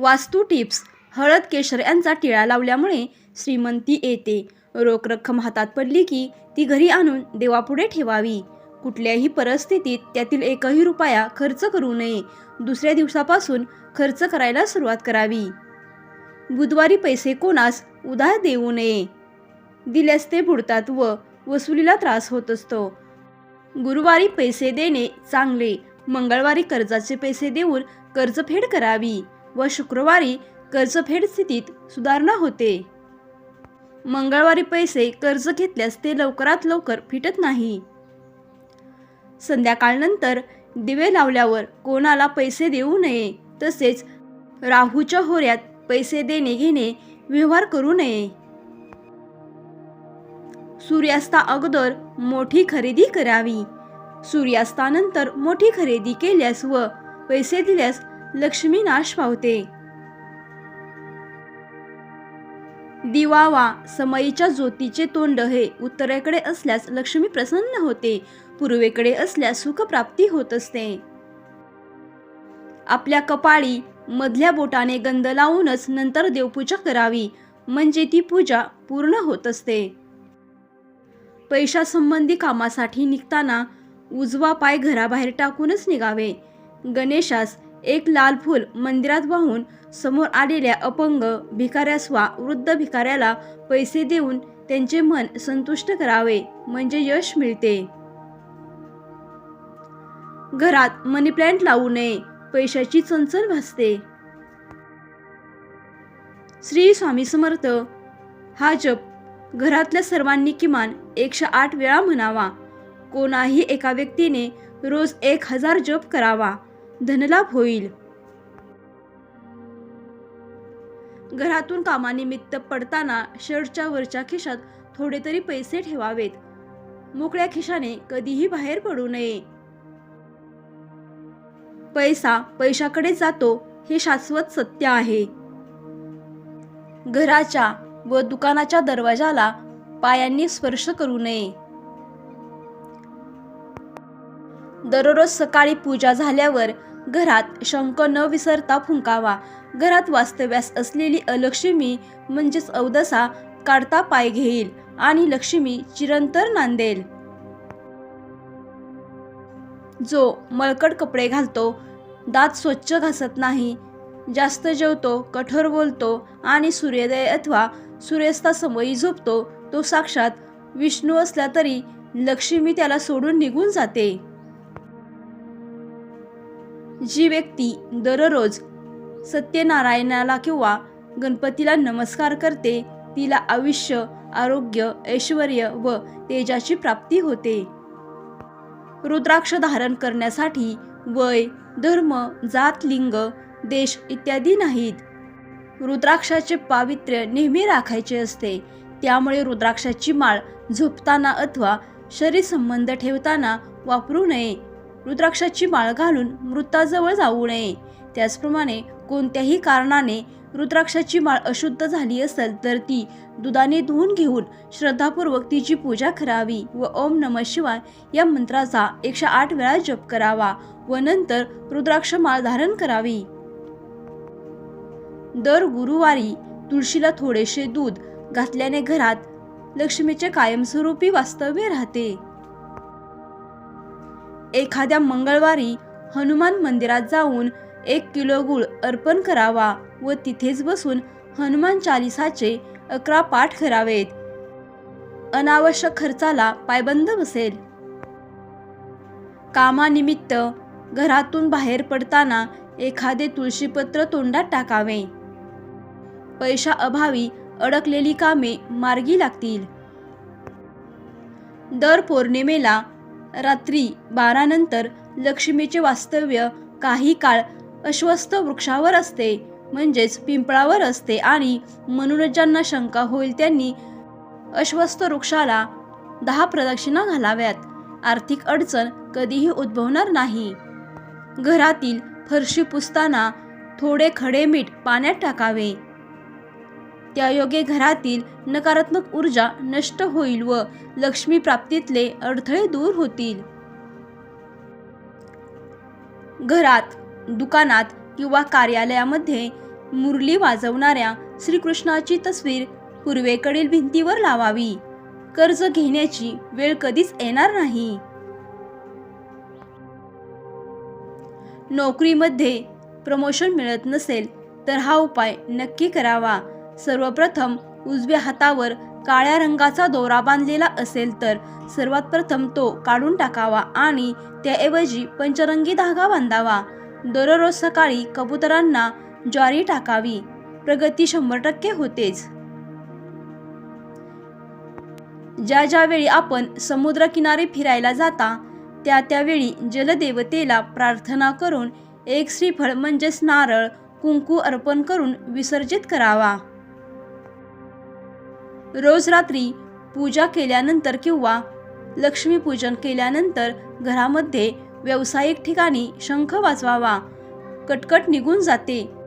वास्तू टिप्स. हळद केशर यांचा टिळा लावल्यामुळे श्रीमंती येते. रोख रक्कम हातात पडली की ती घरी आणून देवापुढे ठेवावी. कुठल्याही परिस्थितीत त्यातील एकही रुपया खर्च करू नये. दुसऱ्या दिवसापासून खर्च करायला सुरुवात करावी. बुधवारी पैसे कोणास उधार देऊ नये. दिल्यास ते बुडतात व वसुलीला त्रास होत असतो. गुरुवारी पैसे देणे चांगले. मंगळवारी कर्जाचे पैसे देऊन कर्जफेड करावी. व शुक्रवारी कर्जफेड स्थितीत सुधारणा होते. मंगळवारी पैसे कर्ज घेतल्यास ते लवकरात लवकर फिटत नाही. संध्याकाळनंतर दिवे लावल्यावर कोणाला पैसे देऊ नये तसेच राहूच्या होऱ्यात पैसे देणे घेणे व्यवहार करू नये. सूर्यास्ता अगोदर मोठी खरेदी करावी. सूर्यास्तानंतर मोठी खरेदी केल्यास व पैसे दिल्यास लक्ष्मी नाश पावते. दिवावा समयीच्या ज्योतीचे तोंड हे उत्तरेकडे असल्यास लक्ष्मी प्रसन्न होते. पूर्वेकडे असल्यास सुखप्राप्ती होत असते. आपल्या कपाळी मधल्या बोटाने गंध लावूनच नंतर देवपूजा करावी. म्हणजे ती पूजा पूर्ण होत असते. पैशासंबंधी कामासाठी निघताना उजवा पाय घराबाहेर टाकूनच निघावे. गणेशास एक लाल फूल मंदिरात वाहून समोर आलेल्या अपंग भिकाऱ्यास वा वृद्ध भिकाऱ्याला पैसे देऊन त्यांचे मन संतुष्ट करावे म्हणजे यश मिळते. घरात मनी प्लॅन्ट लावू नये पैशाची चंचल भासते. श्री स्वामी समर्थ हा जप घरातल्या सर्वांनी किमान एकशे आठ वेळा म्हणावा. कोणाही एका व्यक्तीने रोज एक हजार जप करावा. धनलाभ होईल. घरातून कामानिमित्त पडताना शर्टच्या वरच्या खिशात थोडे तरी पैसे ठेवावेत. मोकळ्या खिशाने कधीही बाहेर पडू नये. पैसा पैशाकडे जातो हे शाश्वत सत्य आहे. घराच्या व दुकानाच्या दरवाजाला पायांनी स्पर्श करू नये. दररोज सकाळी पूजा झाल्यावर घरात शंख न विसरता फुंकावा. घरात वास्तव्यास असलेली अलक्ष्मी म्हणजेच अवदसा काढता पाय घेईल आणि लक्ष्मी चिरंतर नांदेल. जो मळकट कपडे घालतो दात स्वच्छ घासत नाही जास्त जेवतो कठोर बोलतो आणि सूर्योदय अथवा सूर्यास्तासमयी झोपतो तो साक्षात विष्णू असला तरी लक्ष्मी त्याला सोडून निघून जाते. जी व्यक्ती दररोज सत्यनारायणाला किंवा गणपतीला नमस्कार करते तिला आयुष्य आरोग्य ऐश्वर व तेजाची प्राप्ती होते. रुद्राक्ष धारण करण्यासाठी वय धर्म जात लिंग देश इत्यादी नाहीत. रुद्राक्षाचे पावित्र्य नेहमी राखायचे असते. त्यामुळे रुद्राक्षाची माळ झोपताना अथवा शरीर संबंध ठेवताना वापरू नये. रुद्राक्षाची माळ घालून मृताजवळ जाऊ नये. त्याचप्रमाणे कोणत्याही कारणाने रुद्राक्षाची माळ अशुद्ध झाली असेल तर ती दुधाने धुवून घेऊन श्रद्धापूर्वक तिची पूजा करावी व ओम नम शिवाय या मंत्राचा एकशे आठ वेळा जप करावा व नंतर रुद्राक्ष माळ धारण करावी. दर गुरुवारी तुळशीला थोडेसे दूध घातल्याने घरात लक्ष्मीचे कायमस्वरूपी वास्तव्य राहते. एखाद्या मंगळवारी हनुमान मंदिरात जाऊन एक किलो गुळ अर्पण करावा व तिथेच बसून हनुमान चालिसाचे अकरा पाठ करावेत. अनावश्यक खर्चाला पायबंद बसेल. कामानिमित्त घरातून बाहेर पडताना एखादे तुळशीपत्र तोंडात टाकावे. पैशा अभावी अडकलेली कामे मार्गी लागतील. दर पौर्णिमेला रात्री बारानंतर लक्ष्मीचे वास्तव्य काही काळ अश्वस्थ वृक्षावर असते. म्हणजेच पिंपळावर असते आणि म्हणूनच ज्यांना शंका होईल त्यांनी अश्वस्थ वृक्षाला दहा प्रदक्षिणा घालाव्यात. आर्थिक अडचण कधीही उद्भवणार नाही. घरातील फरशी पुसताना थोडे खडे मीठ पाण्यात टाकावे. त्यायोगे घरातील नकारात्मक ऊर्जा नष्ट होईल व लक्ष्मी प्राप्तीतले अडथळे दूर होतील. घरात दुकानात किंवा कार्यालयामध्ये मुरली वाजवणाऱ्या श्रीकृष्णाची तस्वीर पूर्वेकडील भिंतीवर लावावी. कर्ज घेण्याची वेळ कधीच येणार नाही. नोकरीमध्ये प्रमोशन मिळत नसेल तर हा उपाय नक्की करावा. सर्वप्रथम उजव्या हातावर काळ्या रंगाचा दोरा बांधलेला असेल तर सर्वात प्रथम तो काढून टाकावा आणि त्याऐवजी पंचरंगी धागा बांधावा. दररोज सकाळी कबुतरांना ज्वारी टाकावी. प्रगती शंभर टक्के होतेच. ज्या ज्यावेळी आपण समुद्रकिनारी फिरायला जाता त्या त्यावेळी जलदेवतेला प्रार्थना करून एक श्रीफळ म्हणजेच नारळ कुंकू अर्पण करून विसर्जित करावा. रोज रात्री पूजा केल्यानंतर किंवा लक्ष्मीपूजन केल्यानंतर घरामध्ये व्यावसायिक ठिकाणी शंख वाजवावा. कटकट निघून जाते.